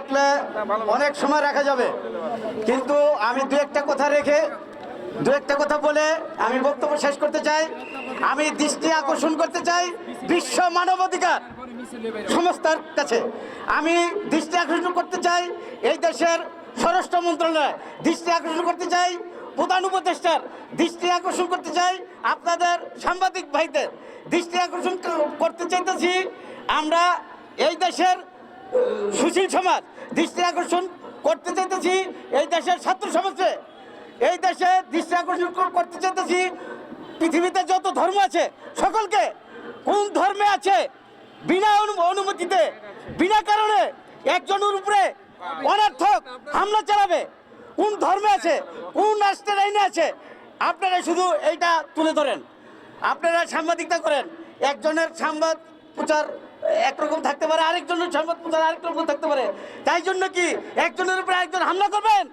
রাখলে অনেক সময় রাখা যাবে। কিন্তু আমি দু একটা কথা রেখে, দু একটা কথা বলে আমি বক্তব্য শেষ করতে চাই। আমি দৃষ্টি আকর্ষণ করতে চাই বিশ্ব মানবাধিকার সংস্থার কাছে। আমি দৃষ্টি আকর্ষণ করতে চাই এই দেশের স্বরাষ্ট্র মন্ত্রণালয়। দৃষ্টি আকর্ষণ করতে চাই প্রধান উপদেষ্টার। দৃষ্টি আকর্ষণ করতে চাই আপনাদের সাংবাদিক ভাইদের। দৃষ্টি আকর্ষণ করতে চাইতেছি আমরা এই দেশের সুশীল সমাজ দৃষ্টি আকর্ষণ করতে চাইতেছি এই দেশের ছাত্র সমাজে এই দেশে দৃষ্টি আকর্ষণ করতে চাইতেছি পৃথিবীতে যত ধর্ম আছে সকলকে। কোন ধর্মে আছে বিনা অনু- অনুমতিতে, বিনা কারণে একজনের উপরে অনর্থক হামলা চালাবে? কোন ধর্মে আছে? কোন রাষ্ট্রের আইনে আছে? আপনারা শুধু এইটা তুলে ধরেন। আপনারা সাংবাদিকতা করেন। একজনের সংবাদ প্রচার একরকম থাকতে পারে, আরেকজনের সংবাদ থাকতে পারে। তাই জন্য কি একজনের উপরে একজন হামলা করবেন?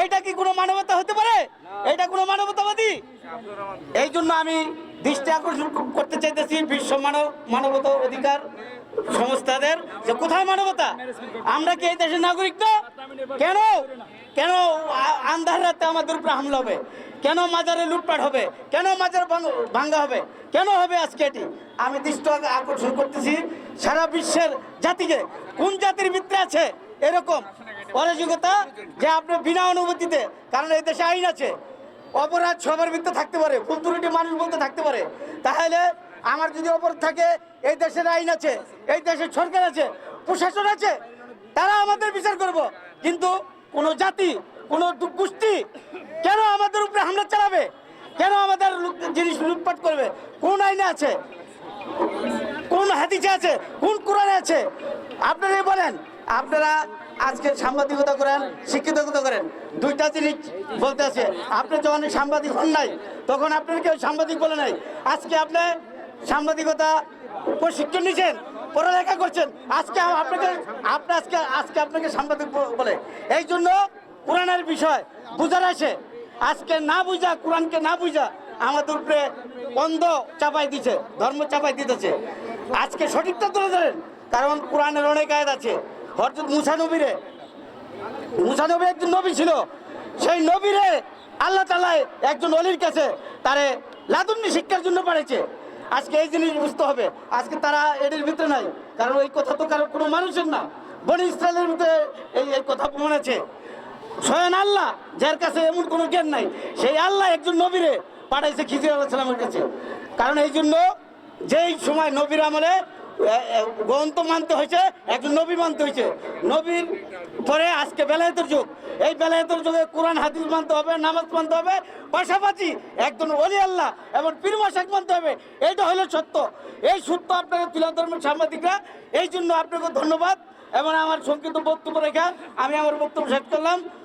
এইটা কি কোনো মানবতা হতে পারে? এটা কোনো মানবতাবাদী? এই জন্য আমি দৃষ্টি আকর্ষণ করতে চাইতেছি বিশ্ব মানব মানবতা অধিকার সংস্থাদের যে কোথায় মানবতা? আমরা কি এই দেশের নাগরিক তো? কেন? কেন আন্ধার রাতে আমাদের উপরে হামলা হবে? কেন মাজারে লুটপাট হবে? কেন মাজার ভাঙ- ভাঙ্গা হবে? কেন হবে আজকে এটি? আমি দৃষ্টি আক- আকর্ষণ করতেছি সারা বিশ্বের জাতিকে। কোন জাতির ভিতরে আছে এরকম অরাজকতা যে আপনি বিনা অনুমতিতে কারণ এই দেশে আইন আছে, অপরাধ সবার ভিতরে থাকতে পারে, ভুল ত্রুটি মানুষ বলতে থাকতে পারে। তাহলে আমার যদি অপরাধ থাকে, এই দেশের আইন আছে, এই দেশের সরকার আছে, প্রশাসন আছে, তারা আমাদের বিচার করব। কিন্তু কোনো জাতি, কোনো গোষ্ঠী কেন আমাদের উপরে হামলা চালাবে? কেন আমাদের জিনিস লুটপাট করবে? কোন আইনে আছে? কোন হাদিসে আছে? কোন কোরআনে আছে? আপনারাই বলেন। আপনারা আজকে সাংবাদিকতা করেন, শিক্ষিততা করেন। দুইটা জিনিস বলতে আছে। আপনি যখন সাংবাদিক হন নাই, তখন আপনার কেউ সাংবাদিক বলে নাই। আজকে আপনি সাংবাদিকতা প্রশিক্ষণ নিয়েছেন, পড়ালেখা করছেন। আজকে আপনাকে, আপনি আজকে আজকে আপনাকে সাংবাদিক বলে। এই জন্য কোরআনের বিষয় বুঝার আছে। আজকে না বুঝা, কোরআনকে না বুঝা আমাদের উপরে অন্ধ চাপাই দিছে, ধর্ম চাপাই দিতেছে। আজকে সঠিকটা তুলে ধরেন, কারণ কোরআনের অনেক আয়াত আছে। হরজত মুসা নবীরে, মুসা নবী একজন নবী ছিল, সেই নবীরে আল্লাহ তালায় একজন অলির কাছে তারে লাদুন্নি শিক্ষার জন্য পাঠিয়েছে আজকে এই জিনিস বুঝতে হবে, আজকে তারা এদের ভিতরে নাই, কারণ ওই কথা তো কারও কোনো মানুষের না। বনি ইসরায়েলের ভিতরে এই কথা প্রমাণ আছে। স্বয়ং আল্লাহ, যার কাছে এমন কোনো জ্ঞান নাই, সেই আল্লাহ একজন নবীরে পাঠাইছে খিজির আল্লাহ কাছে। কারণ এই জন্য যেই সময় নবীর আমলে গ্রন্থ মানতে হয়েছে, একজন নবী মানতে হয়েছে। নবীর পরে আজকে বেলায়েতের যুগ। এই বেলায়েতের যুগে কোরআন, হাদিস মানতে হবে, নামাজ মানতে হবে, পাশাপাশি একজন অলি আল্লাহ এবং পীর মাসাক মানতে হবে। এইটা হলো সত্য। এই সত্য আপনাকে তুলে ধর্মের সাংবাদিকরা, এই জন্য আপনাকে ধন্যবাদ। এবং আমার সংক্ষিপ্ত বক্তব্য রেখা, আমি আমার বক্তব্য শেষ করলাম।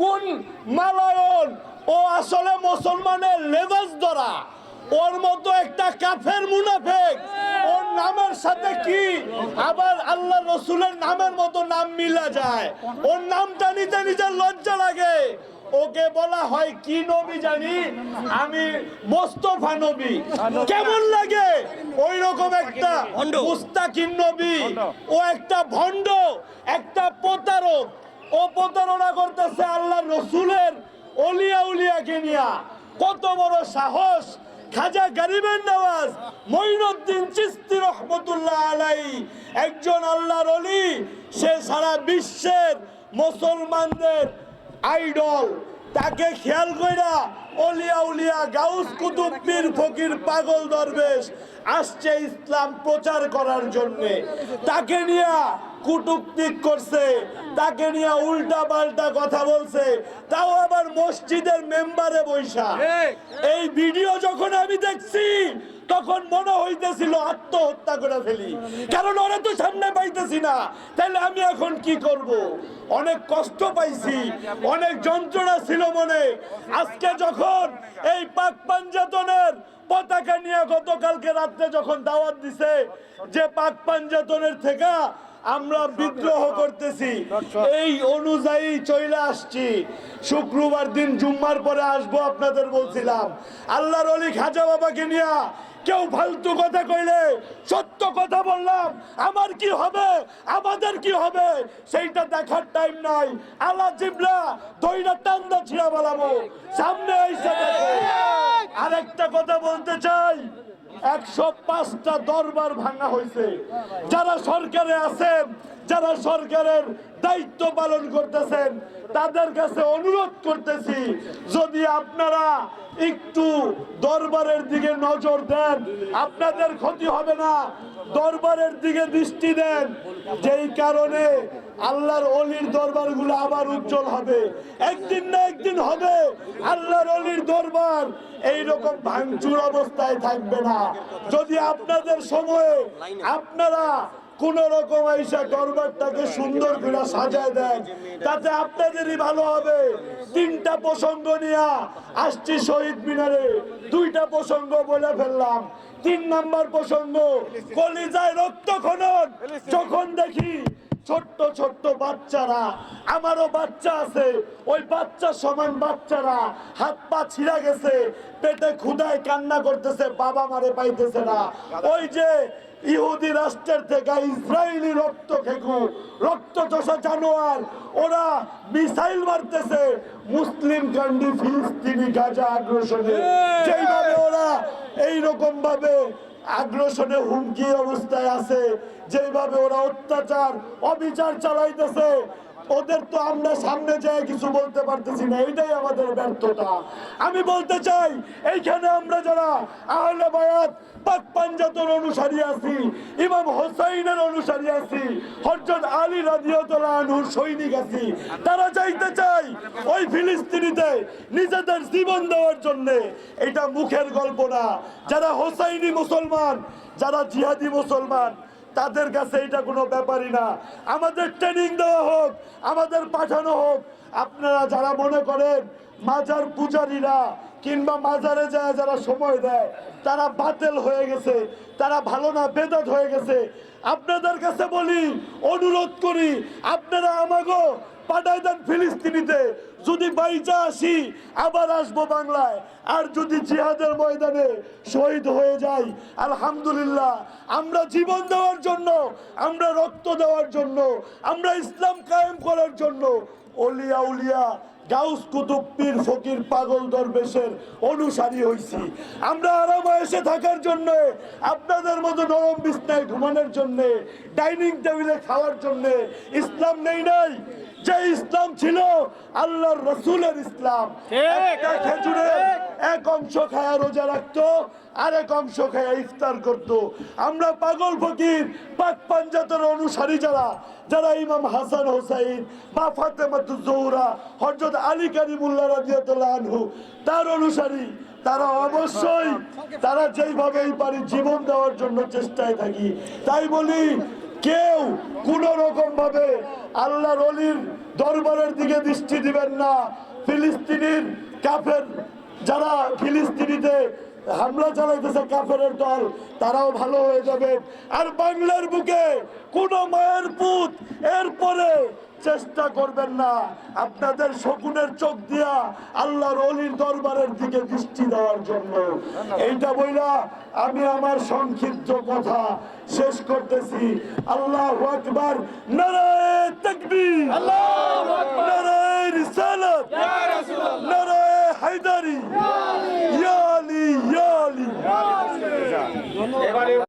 কোন মালায়ন ও আসলে মুসলমানের লেবাস ধরা? ওর মতো একটা কাফের মুনাফেক। ওর নামের সাথে কি? আবার আল্লাহ রসুলের নামের মতো নাম মিলা যায়। ওর নামটা নিতে নিজের লজ্জা লাগে। ওকে বলা হয় কি নবী জানি? আমি মোস্তফা নবী। কেমন লাগে? ওই রকম একটা মুস্তাকিম নবী। ও একটা ভণ্ড একটা প্রতারক। ও প্রতারণা করতেছে আল্লাহ রসুলের অলিয়া উলিয়া নিয়া। কত বড় সাহস। খাজা গরিবের নামাজ। মঈনুদ্দিন চিস্তি রহমতুল্লাহ আলাই একজন আল্লাহর অলি। সে সারা বিশ্বের মুসলমানদের আইডল। তাকে খেয়াল কইরা অলিয়া উলিয়া গাউস কুতুব পীর ফকির পাগল দরবেশ আসছে ইসলাম প্রচার করার জন্য। তাকে নিয়ে কুটুক্তিক করছে তাকে নিয়ে উল্টা পাল্টা কথা বলছে তাও আবার মসজিদের মেম্বারে বৈশা। এই ভিডিও যখন আমি দেখছি তখন মনে হইতেছিল আত্মহত্যা করে ফেলি। কারণ ওরা তো সামনে পাইতেছি না। তাহলে আমি এখন কি করব? অনেক কষ্ট পাইছি অনেক যন্ত্রণা ছিল মনে। আজকে যখন এই পাক পাঞ্জাতনের পতাকা নিয়ে গতকালকে রাত্রে যখন দাওয়াত দিছে, যে পাক পাঞ্জাতনের থেকে আমরা বিদ্রোহ করতেছি, এই অনুযায়ী চলে আসছি। শুক্রবার দিন জুম্মার পরে আসব আপনাদের বলছিলাম। আল্লাহর অলি খাজা বাবাকে নিয়ে কেউ ফালতু কথা কইলে সত্য কথা বললাম, আমার কি হবে? আমাদের কি হবে? সেইটা দেখার টাইম নাই। আল্লাহ জিবলা দইরা টান্দা ছিড়া বলাবো সামনে এসে দেখো। আরেকটা কথা বলতে চাই একশো পাঁচটা দরবার ভাঙা হয়েছে। যারা সরকারে আছেন যারা সরকারের দায়িত্ব পালন করতেছেন, তাদের কাছে অনুরোধ করতেছি, যদি আপনারা একটু দরবারের দিকে নজর দেন, আপনাদের ক্ষতি হবে না। দরবারের দিকে দৃষ্টি দেন। যেই কারণে আল্লাহর অলির দরবারগুলো আবার উজ্জ্বল হবে। একদিন না একদিন হবে, আল্লাহর অলির দরবার এই রকম ভাঙচুর অবস্থায় থাকবে না। যদি আপনাদের সময়ে আপনারা কোন রকম আইসা দরবারটাকে সুন্দর করে সাজায় দেন, তাতে আপনাদেরই ভালো হবে। তিনটা প্রসঙ্গ নিয়ে আসছি শহীদ মিনারে। দুইটা প্রসঙ্গ বলে ফেললাম। তিন নাম্বার প্রসঙ্গ, কলিজায় রক্ত খনন। যখন দেখি ছোট্ট ছোট্ট বাচ্চারা আমারও বাচ্চা আছে। ওই বাচ্চা সমান বাচ্চারা হাত পা ছিঁড়া গেছে পেটে ক্ষুদায় কান্না করতেছে বাবা মারে পাইতেছে না। ওই যে ইহুদি রাষ্ট্রের থেকে ইসরায়েলি রক্ত খেকু রক্ত চষা জানোয়ার ওরা মিসাইল মারতেছে। মুসলিম কান্ডি ফিলিস্তিনি গাজা আগ্রাসনে। যেইভাবে ওরা এইরকম ভাবে আগ্রাসনে হুমকি অবস্থায় আছে। যেভাবে ওরা অত্যাচার অবিচার চালাইতেছে। ওদের তো আমরা সামনে যায় কিছু বলতে পারতেছি না, এটাই আমাদের ব্যর্থতা। আমি বলতে চাই, এইখানে আমরা যারা আহলে বায়াত পাক পাঞ্জাতন অনুসারী আছি, ইমাম হোসাইনের অনুসারী আছি, হযরত আলী রাদিয়াল্লাহু আনহুর সৈনিক আছি, তারা চাইতে চাই ওই ফিলিস্তিনিতে নিজেদের জীবন দেওয়ার জন্য, এটা মুখের গল্প না। যারা হোসাইনি মুসলমান, যারা জিহাদি মুসলমান তাদের কাছে এটা কোনো ব্যাপারই না। আমাদের ট্রেনিং দেওয়া হোক, আমাদের পাঠানো হোক। আপনারা যারা মনে করেন মাজার পূজারীরা কিংবা মাজারে যায় যারা সময় দেয়, তারা বাতিল হয়ে গেছে, তারা ভালো না বেদাত হয়ে গেছে। আপনাদের কাছে বলি, অনুরোধ করি, আপনারা আমাগো পাঠাই দেন ফিলিস্তিনিতে। যদি বাইচা আসি, আবার আসব বাংলায়। আর যদি জিহাদের ময়দানে শহীদ হয়ে যাই, আলহামদুলিল্লাহ, আমরা জীবন দেওয়ার জন্য, আমরা রক্ত দেওয়ার জন্য, আমরা ইসলাম কায়েম করার জন্য, অলিয়া উলিয়া গাউস কুতুব পীর ফকির পাগল দরবেশের অনুসারী হইছি। আমরা আরামে এসে থাকার জন্য আপনাদের মতো নরম বিছনায় ঘুমানোর জন্য ডাইনিং টেবিলে খাওয়ার জন্য ইসলাম নেই নাই। যে ইসলাম ছিল আল্লাহর রসুলের ইসলাম। খেজুরের এক অংশ খায়া রোজা রাখতো আরেক অংশ ইফতার করত। আমরা পাগল ফকির, পাক পাঞ্জাতের অনুসারী যারা যারা ইমাম হাসান হোসাইন বা হযরত আলী কারিমুল্লাহ রাদিয়াল্লাহু আনহু, তার অনুসারী, তারা অবশ্যই, তারা যেইভাবেই পারি জীবন দেওয়ার জন্য চেষ্টায় থাকি। তাই বলি, কেউ কোন রকম ভাবে আল্লাহর অলির দরবারের দিকে দৃষ্টি দিবেন না। ফিলিস্তিনির কাফের, যারা ফিলিস্তিনিতে হামলা চালাইতেছে কাফের দল তারাও ভালো হয়ে যাবে। আর বাংলার বুকে কোন মায়ের পুত এরপরে চেষ্টা করবেন না। আপনাদের শকুনের চোখ দিয়া আল্লাহর অলির দরবারের দিকে দৃষ্টি দেওয়ার জন্য। এইটা বইলা আমি আমার সংক্ষিপ্ত কথা শেষ করতেছি। আল্লাহ আকবার নারায় তাকবীর। আল্লাহ নারায় রিসালাত। নারায় হায়দারি।